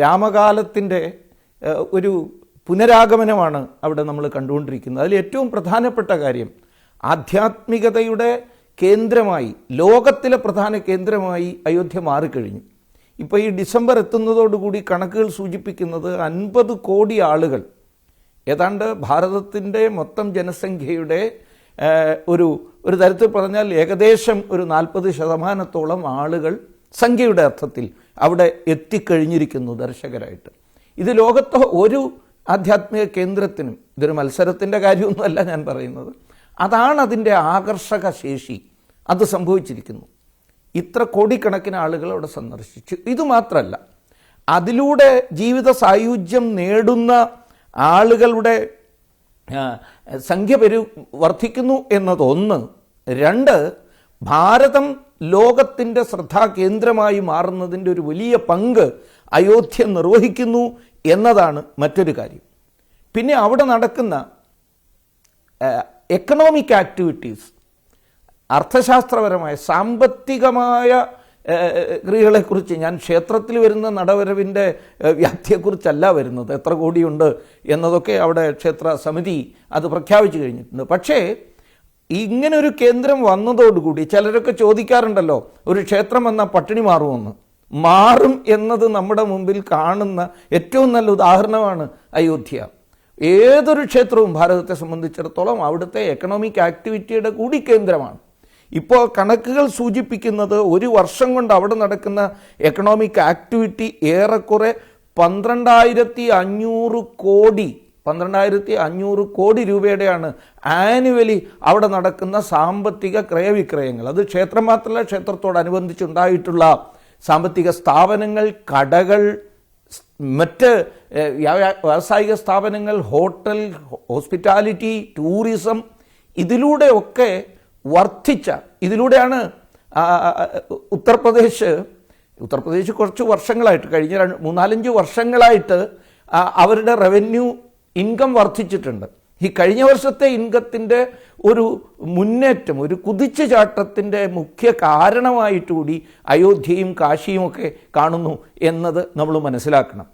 രാമകാലത്തിന്റെ ഒരു പുനരാഗമനമാണ് അവിടെ നമ്മൾ കണ്ടുകൊണ്ടിരിക്കുന്നത്. അതിൽ ഏറ്റവും പ്രധാനപ്പെട്ട കാര്യം ആധ്യാത്മികതയുടെ കേന്ദ്രമായി ലോകത്തിലെ പ്രധാന കേന്ദ്രമായി അയോധ്യ മാറിക്കഴിഞ്ഞു. ഇപ്പോൾ ഈ ഡിസംബർ എത്തുന്നതോടുകൂടി കണക്കുകൾ സൂചിപ്പിക്കുന്നത് അൻപത് കോടി ആളുകൾ ഏതാണ്ട് ഭാരതത്തിന്റെ മൊത്തം ജനസംഖ്യയുടെ ഒരു ഒരു തരത്തിൽ പറഞ്ഞാൽ ഏകദേശം ഒരു നാൽപ്പത് ശതമാനത്തോളം ആളുകൾ സംഖ്യയുടെ അർത്ഥത്തിൽ അവിടെ എത്തിക്കഴിഞ്ഞിരിക്കുന്നു ദർശകരായിട്ട്. ഇത് ലോകത്തെ ഒരു ആധ്യാത്മിക കേന്ദ്രത്തിനും ഇതൊരു മത്സരത്തിന്റെ കാര്യമൊന്നുമല്ല ഞാൻ പറയുന്നത്. അതാണ് അതിന്റെ ആകർഷക ശേഷി. അത് സംഭവിച്ചിരിക്കുന്നു. ഇത്ര കോടിക്കണക്കിന് ആളുകൾ അവിടെ സന്ദർശിച്ചു. ഇത് മാത്രമല്ല അതിലൂടെ ജീവിത സായുജ്യം നേടുന്ന ആളുകളുടെ സംഖ്യ പെരു വർദ്ധിക്കുന്നു എന്നതൊന്ന്. രണ്ട് ഭാരതം ലോകത്തിന്റെ ശ്രദ്ധാകേന്ദ്രമായി മാറുന്നതിന്റെ ഒരു വലിയ പങ്ക് അയോധ്യ നിർവഹിക്കുന്നു എന്നതാണ് മറ്റൊരു കാര്യം. പിന്നെ അവിടെ നടക്കുന്ന എക്കണോമിക് ആക്ടിവിറ്റീസ് അർത്ഥശാസ്ത്രപരമായ സാമ്പത്തികമായ ക്രിയകളെക്കുറിച്ച് ഞാൻ ക്ഷേത്രത്തിൽ വരുന്ന നടവരവിന്റെ വ്യാപ്തിയെക്കുറിച്ചല്ല വരുന്നത്. എത്ര കോടിയുണ്ട് എന്നതൊക്കെ അവിടെ ക്ഷേത്ര സമിതി അത് പ്രഖ്യാപിച്ചു കഴിഞ്ഞിട്ടുണ്ട്. പക്ഷേ ഇങ്ങനെ ഒരു കേന്ദ്രം വന്നതോടുകൂടി ചിലരൊക്കെ ചോദിക്കാറുണ്ടല്ലോ ഒരു ക്ഷേത്രം വന്നാൽ പട്ടിണി മാറുമെന്ന്. മാറും എന്നത് നമ്മുടെ മുമ്പിൽ കാണുന്ന ഏറ്റവും നല്ല ഉദാഹരണമാണ് അയോധ്യ. ഏതൊരു ക്ഷേത്രവും ഭാരതത്തെ സംബന്ധിച്ചിടത്തോളം അവിടുത്തെ എക്കണോമിക് ആക്ടിവിറ്റിയുടെ കൂടി കേന്ദ്രമാണ്. ഇപ്പോൾ കണക്കുകൾ സൂചിപ്പിക്കുന്നത് ഒരു വർഷം കൊണ്ട് അവിടെ നടക്കുന്ന എക്കണോമിക് ആക്ടിവിറ്റി ഏറെക്കുറെ പന്ത്രണ്ടായിരത്തി അഞ്ഞൂറ് കോടി പന്ത്രണ്ടായിരത്തി അഞ്ഞൂറ് കോടി രൂപയുടെയാണ് ആനുവലി അവിടെ നടക്കുന്ന സാമ്പത്തിക ക്രയവിക്രയങ്ങൾ. അത് ക്ഷേത്രം മാത്രമല്ല ക്ഷേത്രത്തോടനുബന്ധിച്ചുണ്ടായിട്ടുള്ള സാമ്പത്തിക സ്ഥാപനങ്ങൾ കടകൾ മറ്റ് വ്യാവസായിക സ്ഥാപനങ്ങൾ ഹോട്ടൽ ഹോസ്പിറ്റാലിറ്റി ടൂറിസം ഇതിലൂടെയൊക്കെ വർദ്ധിച്ച ഇതിലൂടെയാണ് ഉത്തർപ്രദേശ് ഉത്തർപ്രദേശ് കുറച്ച് വർഷങ്ങളായിട്ട് കഴിഞ്ഞ രണ്ട് മൂന്നാലഞ്ച് വർഷങ്ങളായിട്ട് അവരുടെ റവന്യൂ ഇൻകം വർദ്ധിച്ചിട്ടുണ്ട്. ഈ കഴിഞ്ഞ വർഷത്തെ ഇൻകത്തിന്റെ ഒരു മുന്നേറ്റം ഒരു കുതിച്ചു ചാട്ടത്തിന്റെ മുഖ്യ കാരണമായിട്ട് കൂടി അയോധ്യയും കാശിയുമൊക്കെ കാണുന്നു എന്നത് നമ്മൾ മനസ്സിലാക്കണം.